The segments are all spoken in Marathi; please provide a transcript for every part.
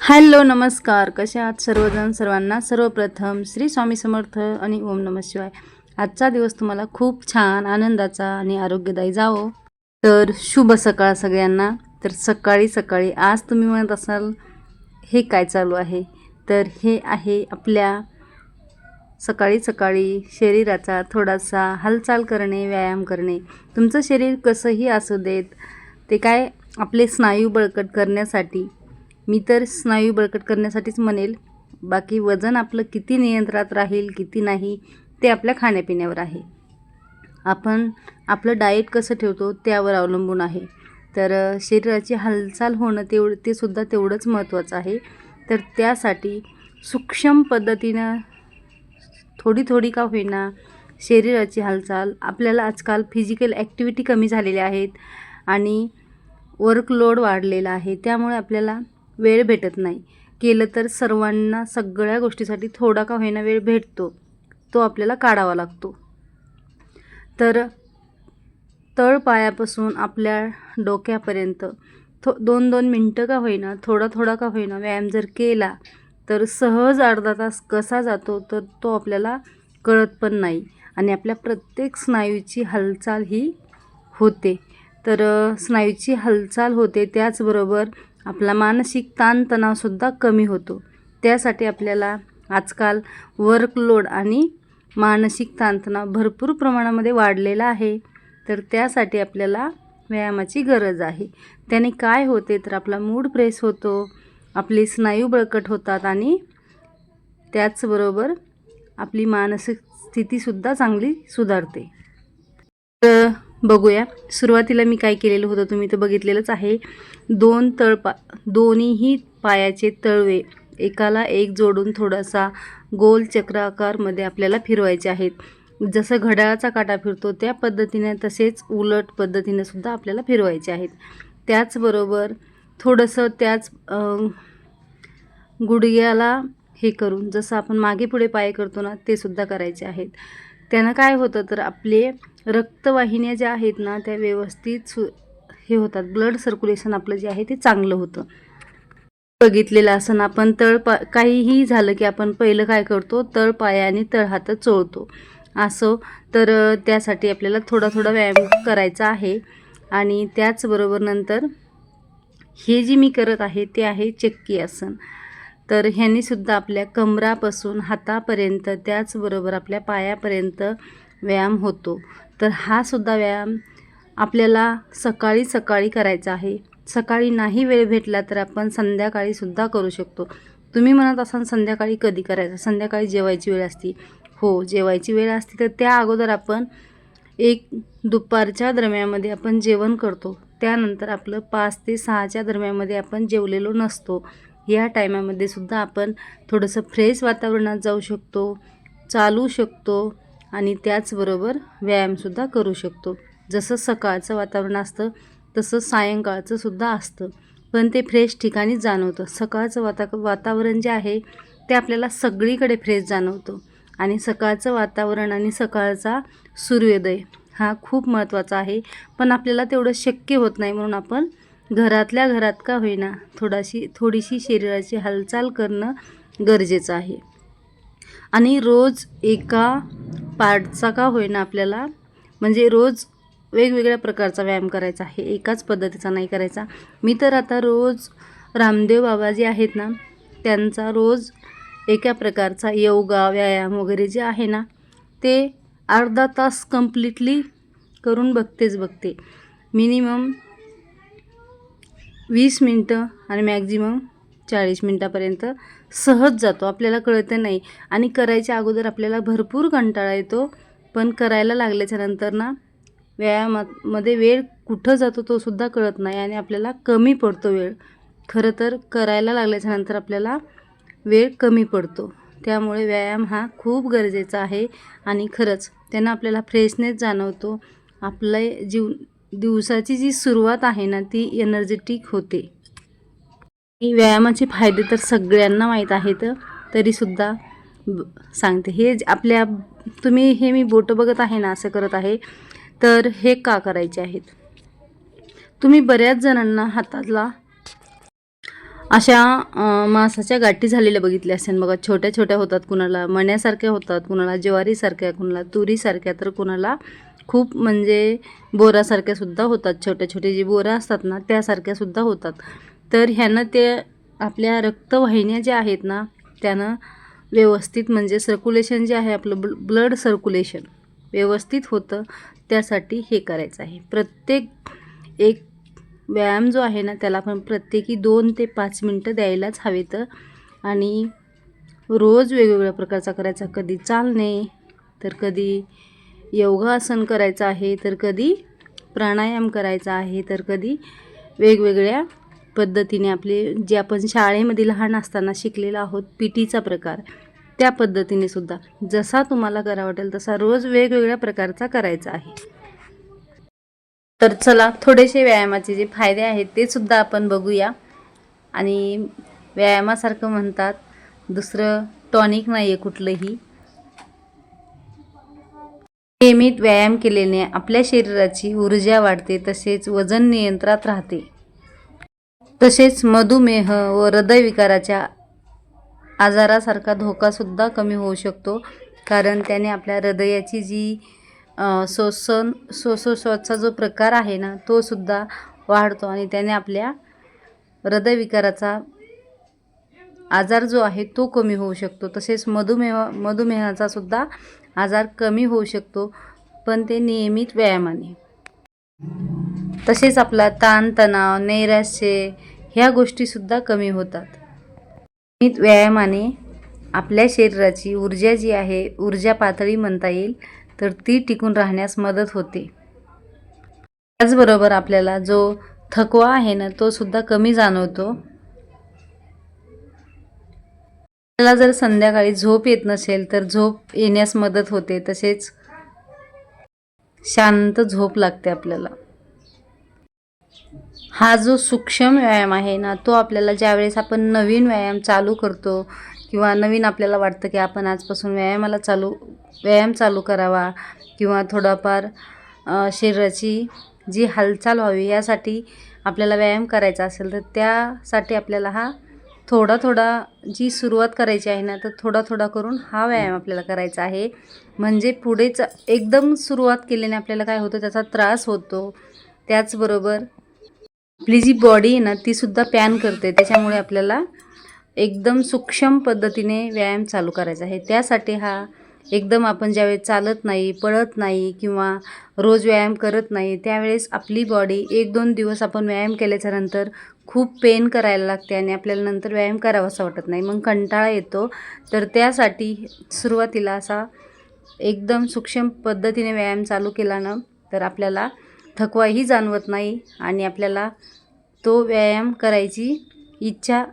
हॅलो नमस्कार. कसे आहात सर्वजण? सर्वांना सर्वप्रथम श्री स्वामी समर्थ आणि ओम नम शिवाय. आजचा दिवस तुम्हाला खूप छान आनंदाचा आणि आरोग्यदायी जावो. तर शुभ सकाळ सगळ्यांना. तर सकाळी सकाळी आज तुम्ही म्हणत असाल हे काय चालू आहे? तर हे आहे आपल्या सकाळी सकाळी शरीराचा थोडासा हालचाल करणे व्यायाम करणे. तुमचं शरीर कसंही असू देत ते काय आपले स्नायू बळकट करण्यासाठी मी तर स्नायू बळकट करण्यासाठीच म्हणेल बाकी वजन आपलं किती नियंत्रणात राहील किती नाही ते आपल्या खाण्यापिण्यावर आहे. आपण आपलं डाएट कसं ठेवतो त्यावर अवलंबून आहे. तर शरीराची हालचाल होणं तेवढं ते सुद्धा तेवढंच महत्त्वाचं आहे. तर त्यासाठी सूक्ष्म पद्धतीनं थोडी थोडी का होईना शरीराची हालचाल आपल्याला आजकाल फिजिकल ॲक्टिव्हिटी कमी झालेल्या आहेत आणि वर्कलोड वाढलेला आहे. त्यामुळे आपल्याला वेळ भेटत नाही. केलं तर सर्वांना सगळ्या गोष्टीसाठी थोडा का होईना वेळ भेटतो. तो आपल्याला काढावा लागतो. तर तळपायापासून आपल्या डोक्यापर्यंत थो दोन दोन मिनटं का होईना थोडा थोडा का होईना व्यायाम जर केला तर सहज अर्धा तास कसा जातो तर तो आपल्याला कळत पण नाही. आणि आपल्या प्रत्येक स्नायूची हालचाल ही होते. तर स्नायूची हालचाल होते त्याचबरोबर आपला मानसिक ताणतणावसुद्धा कमी होतो. त्यासाठी आपल्याला आजकाल वर्कलोड आणि मानसिक ताणतणाव भरपूर प्रमाणामध्ये वाढलेला आहे. तर त्यासाठी आपल्याला व्यायामाची गरज आहे. त्याने काय होते तर आपला मूड फ्रेश होतो आपले स्नायू बळकट होतात आणि त्याचबरोबर आपली मानसिक स्थितीसुद्धा चांगली सुधारते. तर बघूया. सुरुवातीला मी काय केलेलं होतं तुम्ही तर बघितलेलंच आहे. दोन तळपा दोन्हीही पायाचे तळवे एकाला एक जोडून थोडासा गोल चक्राकारमध्ये आपल्याला फिरवायचे आहेत. जसं घड्याळाचा काटा फिरतो त्या पद्धतीने तसेच उलट पद्धतीने सुद्धा आपल्याला फिरवायचे आहेत. त्याचबरोबर थोडंसं त्याच गुडघ्याला हे करून जसं आपण मागे पुढे पाय करतो ना ते सुद्धा करायचे आहेत. त्यानं काय होतं तर आपले रक्तवाहिन्या ज्या आहेत ना त्या व्यवस्थित सु हे होतात. ब्लड सर्क्युलेशन आपलं जे आहे ते चांगलं होतं. बघितलेलं असं आपण तळ पा काहीही झालं की आपण पहिलं काय करतो तळ पाया आणि तळ चोळतो. असो तर त्यासाठी आपल्याला थोडा थोडा व्यायाम करायचा आहे. आणि त्याचबरोबर नंतर हे जी मी करत आहे ते आहे चक्की आसन. तर ह्यांनीसुद्धा आपल्या कमरापासून हातापर्यंत त्याचबरोबर आपल्या पायापर्यंत व्यायाम होतो. तर हा सुद्धा व्यायाम आपल्याला सकाळी सकाळी करायचा आहे. सकाळी नाही वेळ भेटला तर आपण संध्याकाळी सुद्धा करू शकतो. तुम्ही म्हणत असाल संध्याकाळी कधी करायचं? संध्याकाळी जेवायची वेळ असती. हो जेवायची वेळ असते तर त्या अगोदर आपण एक दुपारच्या दरम्यामध्ये आपण जेवण करतो. त्यानंतर आपलं पाच ते सहाच्या दरम्यामध्ये आपण जेवलेलो नसतो. या टायमामध्ये सुद्धा आपण थोडंसं फ्रेश वातावरणात जाऊ शकतो चालू शकतो. आणि त्याचबरोबर व्यायामसुद्धा करू शकतो. जसं सकाळचं वातावरण असतं तसं सायंकाळचं सुद्धा असतं. पण ते फ्रेश ठिकाणीच जाणवतं. सकाळचं वाता वातावरण जे आहे ते आपल्याला सगळीकडे फ्रेश जाणवतं. आणि सकाळचं वातावरण आणि सकाळचा सूर्योदय हा खूप महत्त्वाचा आहे. पण आपल्याला तेवढं शक्य होत नाही म्हणून आपण घरातल्या घरात का होईना थोडाशी थोडीशी शरीराची हालचाल करणं गरजेचं आहे. आणि रोज एका पार्टचा का होईना आपल्याला म्हणजे रोज वेगवेगळ्या प्रकारचा व्यायाम करायचा आहे एकाच पद्धतीचा नाही करायचा. मी तर आता रोज रामदेव बाबा जे आहेत ना त्यांचा रोज एका प्रकारचा योगा व्यायाम वगैरे जे आहे ना ते अर्धा तास कम्प्लिटली करून बघतेच बघते. मिनिमम वीस मिनटं आणि मॅक्झिमम चाळीस मिनटापर्यंत सहज जातो आपल्याला कळतं नाही. आणि करायच्या अगोदर आपल्याला भरपूर कंटाळा येतो. पण करायला लागल्याच्यानंतर ना व्यायामामध्ये वेळ कुठं जातो तो सुद्धा कळत नाही आणि आपल्याला कमी पडतो वेळ. खरं तर करायला लागल्याच्यानंतर आपल्याला वेळ कमी पडतो. त्यामुळे व्यायाम हा खूप गरजेचा आहे आणि खरंच त्यांना आपल्याला फ्रेशनेस जाणवतो. आपलं जीव दिवसाची जी सुरुवात आहे ना ती एनर्जेटिक होते. व्यायामाचे फायदे तर सगळ्यांना माहीत आहेत तरीसुद्धा ब- सांगते. हे जे आपल्या तुम्ही हे मी बोटं बघत आहे ना असं करत आहे तर हे का करायचे आहेत? तुम्ही बऱ्याच जणांना हातातला अशा मांसाच्या गाठी झालेल्या बघितल्या असेल. बघा छोट्या छोट्या होतात कुणाला मण्यासारख्या होतात कुणाला ज्वारीसारख्या कुणाला तुरीसारख्या तर कुणाला खूप म्हणजे बोरासारख्या सुद्धा होतात. छोट्या छोटे जे बोरा असतात ना त्यासारख्या सुद्धा होतात. तर ह्यानं ते आपल्या रक्तवाहिन्या ज्या आहेत ना त्यानं व्यवस्थित म्हणजे सर्क्युलेशन जे आहे आपलं ब्ल ब्लड सर्क्युलेशन व्यवस्थित होतं त्यासाठी हे करायचं आहे. प्रत्येक एक व्यायाम जो आहे ना त्याला आपण प्रत्येकी दोन ते पाच मिनटं द्यायलाच हवे तर आणि रोज वेगवेगळ्या प्रकारचा करायचा. कधी चालणे तर कधी योगासन करायचं आहे तर कधी प्राणायाम करायचा आहे तर कधी वेगवेगळ्या पद्धतीने आपले जे आपण शाळेमध्ये लहान असताना शिकलेलो आहोत पी टीचा प्रकार त्या पद्धतीने सुद्धा जसा तुम्हाला करा वाटेल तसा रोज वेगवेगळ्या प्रकारचा करायचा आहे. तर चला थोडेसे व्यायामाचे जे फायदे आहेत ते सुद्धा आपण बघूया. आणि व्यायामासारखं म्हणतात दुसरं टॉनिक नाही आहे कुठलंही. नियमित व्यायाम केल्याने आपल्या शरीराची ऊर्जा वाढते तसेच वजन नियंत्रणात राहते. तसेच मधुमेह व हृदयविकाराच्या आजारासारखा धोकासुद्धा कमी होऊ शकतो कारण त्याने आपल्या हृदयाची जी श्वसन श्वासोश्वासचा जो प्रकार आहे ना तो सुद्धा वाढतो आणि त्याने आपल्या हृदयविकाराचा आजार जो आहे तो कमी होऊ शकतो. तसेच मधुमेह मधुमेहाचा सुद्धा आजार कमी होऊ शकतो पण ते नियमित व्यायामाने. तसेच आपला ताणतणाव नैराश्य ह्या गोष्टीसुद्धा कमी होतात. नियमित व्यायामाने आपल्या शरीराची ऊर्जा जी आहे ऊर्जा पातळी म्हणता येईल तर ती टिकून राहण्यास मदत होते. त्याचबरोबर आपल्याला जो थकवा आहे ना तो सुद्धा कमी जाणवतो. आपल्याला जर संध्याकाळी झोप येत नसेल तर झोप येण्यास मदत होते तसेच शांत झोप लागते आपल्याला. हा जो सूक्ष्म व्यायाम आहे ना तो आपल्याला ज्यावेळेस आपण नवीन व्यायाम चालू करतो किंवा नवीन आपल्याला वाटतं की आपण आजपासून व्यायामाला चालू व्यायाम चालू करावा किंवा थोडाफार शरीराची जी हालचाल व्हावी यासाठी आपल्याला व्यायाम करायचा असेल तर त्यासाठी आपल्याला हा थोडा थोडा जी सुरुवात करायची आहे ना तर थोडा थोडा करून हा व्यायाम आपल्याला करायचा आहे. म्हणजे पुढेच एकदम सुरुवात केल्याने आपल्याला काय होतं त्याचा त्रास होतो. त्याचबरोबर आपली जी बॉडी आहे ना ती सुद्धा पॅन करते. त्याच्यामुळे आपल्याला एकदम सूक्ष्म पद्धतीने व्यायाम चालू करायचा आहे. त्यासाठी हा एकदम आपण ज्यावेळेस चालत नाही पळत नाही किंवा रोज व्यायाम करत नाही त्यावेळेस आपली बॉडी एक दोन दिवस आपण व्यायाम केल्याच्यानंतर खूप पेन करायला लागते आणि आपल्याला नंतर व्यायाम करावासा वाटत नाही. मग कंटाळा येतो. तर त्यासाठी सुरुवातीला असा एकदम सूक्ष्म पद्धतीने व्यायाम चालू केला ना तर आपल्याला थकवाही जाणवत नाही आणि आपल्याला तो व्यायाम करायची इच्छा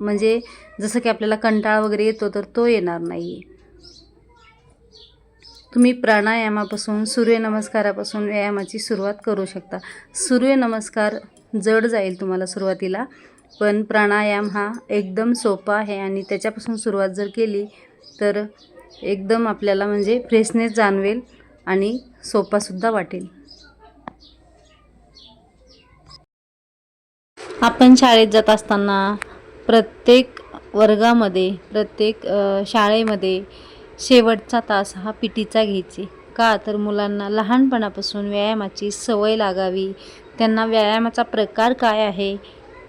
म्हणजे जसं की आपल्याला कंटाळा वगैरे येतो तर तो येणार नाही तुम्ही प्राणायामापासून सूर्यनमस्कारापासून व्यायामाची सुरुवात करू शकता. सूर्यनमस्कार जड जाईल तुम्हाला सुरुवातीला पण प्राणायाम हा एकदम सोपा आहे आणि त्याच्यापासून सुरुवात जर केली तर एकदम आपल्याला म्हणजे फ्रेशनेस जाणवेल आणि सोपासुद्धा वाटेल. आपण शाळेत जात असताना प्रत्येक वर्गामध्ये प्रत्येक शाळेमध्ये शेवटचा तास हा पी टीचा घ्यायचे. का? तर मुलांना लहानपणापासून व्यायामाची सवय लागावी. त्यांना व्यायामाचा प्रकार काय आहे?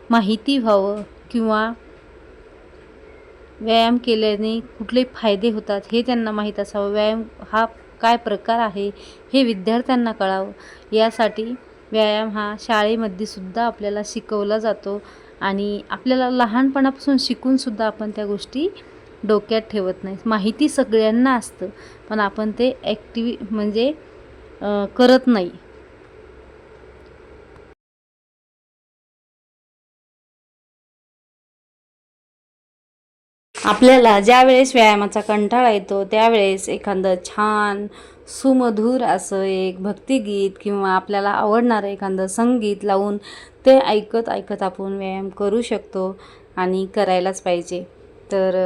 माहिती व्हावं किंवा व्यायाम केल्याने कुठले फायदे होतात हे त्यांना माहीत असावं. व्यायाम हा काय प्रकार आहे हे विद्यार्थ्यांना कळावं. यासाठी व्यायाम हा शाळेमध्ये सुद्धा आपल्याला शिकवला जातो आणि आपल्याला लहानपणापासून शिकूनसुद्धा आपण त्या गोष्टी डोक्यात ठेवत नाही. माहिती सगळ्यांना असतं पण आपण ते ॲक्टिव्ही म्हणजे करत नाही. आपल्याला ज्या वेळेस व्यायामाचा कंटाळा येतो त्यावेळेस एखादं छान सुमधूर असं एक भक्तिगीत किंवा आपल्याला आवडणारं एखादं संगीत लावून ते ऐकत ऐकत आपण व्यायाम करू शकतो आणि करायलाच पाहिजे. तर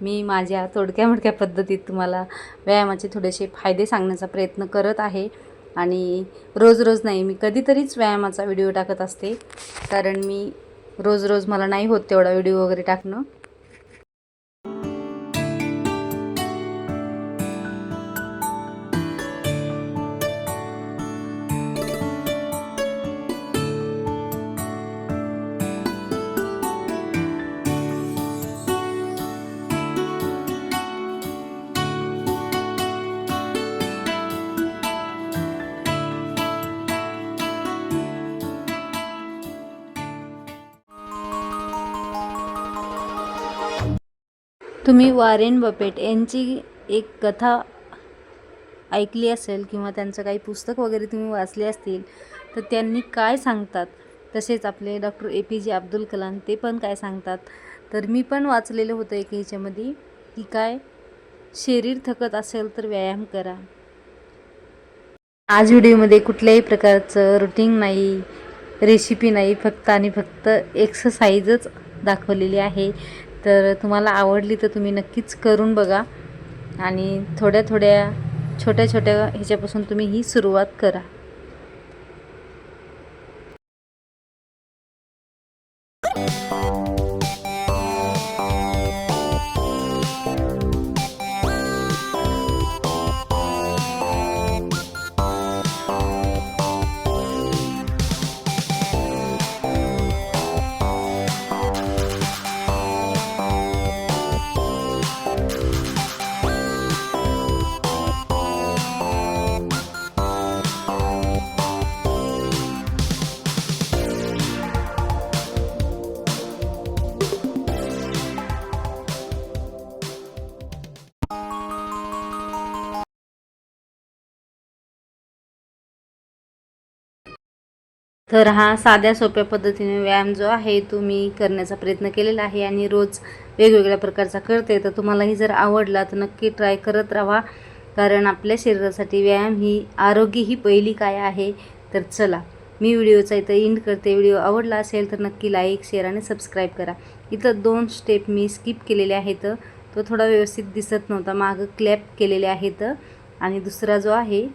मी माझ्या थोडक्या मोडक्या पद्धतीत तुम्हाला व्यायामाचे थोडेसे फायदे सांगण्याचा प्रयत्न करत आहे आणि रोज रोज नाही मी कधीतरीच व्यायामाचा व्हिडिओ टाकत असते. कारण मी रोज रोज मला नाही होत तेवढा व्हिडिओ वगैरे टाकणं. तुम्ही वारेन बपेट यांची एक कथा ऐकली असेल किंवा त्यांचं काही पुस्तक वगैरे तुम्ही वाचले असतील तर त्यांनी काय सांगतात? तसेच आपले डॉक्टर ए पी जे अब्दुल कलाम ते पण काय सांगतात? तर मी पण वाचलेलं होतं एक ह्याच्यामध्ये की काय? शरीर थकत असेल तर व्यायाम करा. आज व्हिडिओमध्ये कुठल्याही प्रकारचं रुटीन नाही रेसिपी नाही फक्त आणि फक्त एक्सरसाइजच दाखवलेली आहे. तर तुम्हाला आवडली तर तुम्ही नक्कीच करून बघा. आणि थोड्या थोड्या छोट्या छोट्या ह्याच्यापासून तुम्ही ही सुरुवात करा. तर हा साध्या सोप्या पद्धतीने व्यायाम जो आहे तो मी करण्याचा प्रयत्न केलेला आहे आणि रोज वेगवेगळ्या प्रकारचा करते. तर तुम्हालाही जर आवडला तर नक्की ट्राय करत राहा. कारण आपल्या शरीरासाठी व्यायाम ही आरोग्य ही पहिली काय आहे तर चला. मी व्हिडिओचा इथं इंड करते. व्हिडिओ आवडला असेल तर नक्की लाईक शेअर आणि सबस्क्राईब करा. इथं दोन स्टेप मी स्किप केलेले आहेत. तो थोडा व्यवस्थित दिसत नव्हता. मागं क्लॅप केलेले आहेत. आणि दुसरा जो आहे